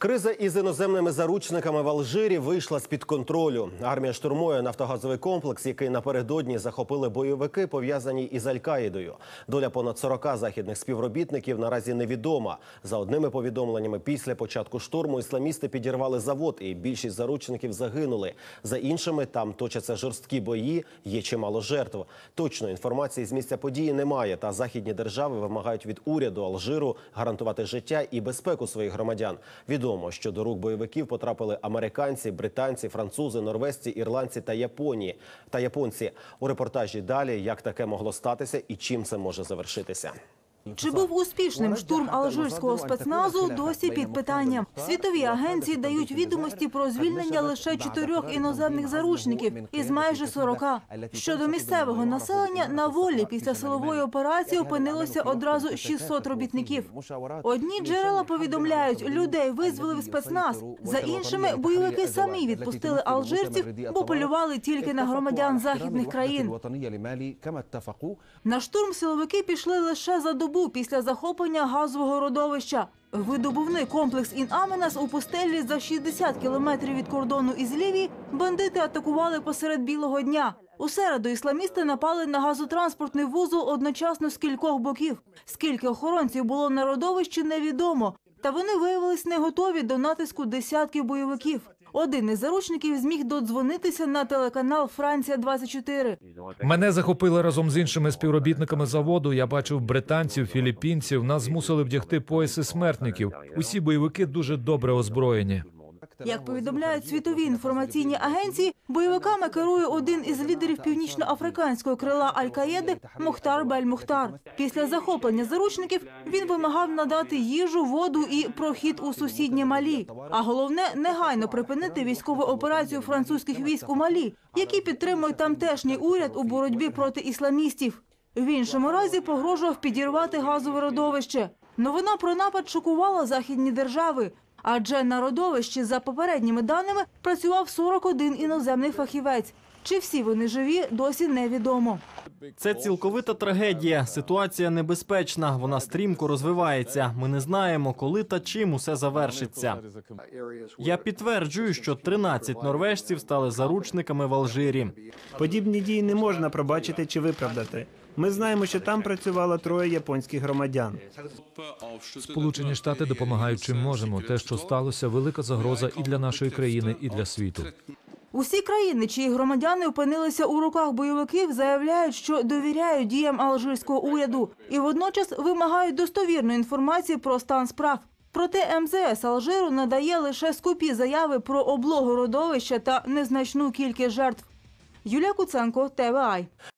Криза із іноземними заручниками в Алжирі вийшла з під контролю. Армія штурмує нафтогазовий комплекс, який напередодні захопили бойовики, пов'язані із Аль-Каїдою. Доля понад 40 західних співробітників наразі невідома. За одними повідомленнями, після початку штурму ісламісти підірвали завод, і більшість заручників загинули. За іншими там точаться жорсткі бої. Є чимало жертв. Точної інформації з місця події немає. Та західні держави вимагають від уряду Алжиру гарантувати життя і безпеку своїх громадян. Відомо, що до рук бойовиків потрапили американці, британці, французи, норвезці, ірландці та Японії та японці. У репортажі далі як таке могло статися і чим це може завершитися. Чи був успішним штурм алжирського спецназу? Досі під питанням. Світові агенції дають відомості про звільнення лише чотирьох іноземних заручників із майже 40. Щодо місцевого населення на волі після силової операції опинилося одразу 600 робітників. Одні джерела повідомляють, людей визволив спецназ. За іншими, бойовики самі відпустили алжирців, бо полювали тільки на громадян західних країн. На штурм силовики пішли лише за добу після захоплення газового родовища. Видобувний комплекс Ін-Аменас у пустелі за 60 кілометрів від кордону із Лівії бандити атакували посеред білого дня. У середу ісламісти напали на газотранспортний вузол одночасно з кількох боків. Скільки охоронців було на родовищі, невідомо. Та вони виявились не готові до натиску десятків бойовиків. Один із заручників зміг додзвонитися на телеканал Франція 24 Мене захопили разом з іншими співробітниками заводу. Я бачив британців, філіппінців. Нас змусили вдягти пояси смертників. Усі бойовики дуже добре озброєні. Як повідомляють світові інформаційні агенції, бойовиками керує один із лідерів північноафриканського крила Аль-Каєди Мухтар Бель-Мухтар. Після захоплення заручників він вимагав надати їжу, воду і прохід у сусіднє Малі. А головне негайно припинити військову операцію французьких військ у Малі, які підтримують тамтешній уряд у боротьбі проти ісламістів. В іншому разі погрожував підірвати газове родовище. Новина про напад шокувала західні держави. Адже на родовищі, за попередніми даними, працював 41 іноземний фахівець. Чи всі вони живі, досі невідомо. Це цілковита трагедія. Ситуація небезпечна. Вона стрімко розвивається. Ми не знаємо, коли та чим усе завершиться. Я підтверджую, що 13 норвежців стали заручниками в Алжирі. Подібні дії не можна пробачити чи виправдати. Ми знаємо, що там працювало троє японських громадян. Сполучені Штати допомагають чим можемо. Те, що сталося, велика загроза і для нашої країни, і для світу. Усі країни, чиї громадяни опинилися у руках бойовиків, заявляють, що довіряють діям алжирського уряду і водночас вимагають достовірної інформації про стан справ. Проте МЗС Алжиру надає лише скупі заяви про облогу родовища та незначну кількість жертв. Юлія Куценко, ТВАЙ.